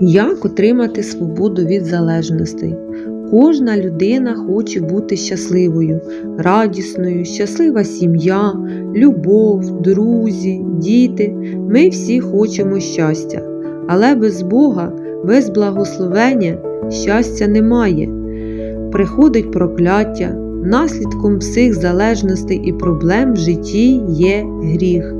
Як отримати свободу від залежностей? Кожна людина хоче бути щасливою, радісною, щаслива сім'я, любов, друзі, діти. Ми всі хочемо щастя, але без Бога, без благословення щастя немає. Приходить прокляття, наслідком всіх залежностей і проблем в житті є гріх.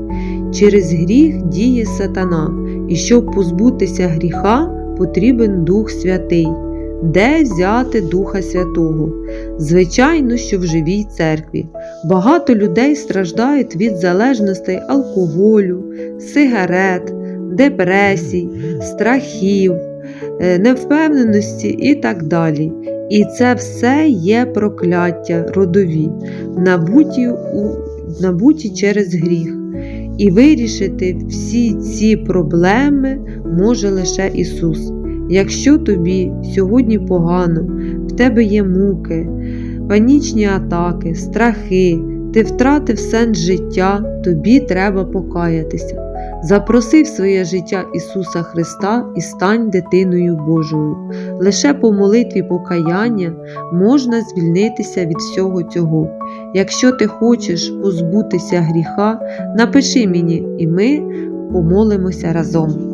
Через гріх діє сатана, і щоб позбутися гріха, потрібен Дух Святий. Де взяти Духа Святого? Звичайно, що в живій церкві. Багато людей страждають від залежностей алкоголю, сигарет, депресій, страхів, е, невпевненості і так далі. І це все є прокляття родові, набуті, у, набуті через гріх. І вирішити всі ці проблеми може лише Ісус. Якщо тобі сьогодні погано, в тебе є муки, панічні атаки, страхи, ти втратив сенс життя, тобі треба покаятися. Запроси в своє життя Ісуса Христа і стань дитиною Божою. Лише по молитві покаяння можна звільнитися від всього цього. Якщо ти хочеш позбутися гріха, напиши мені, і ми помолимося разом.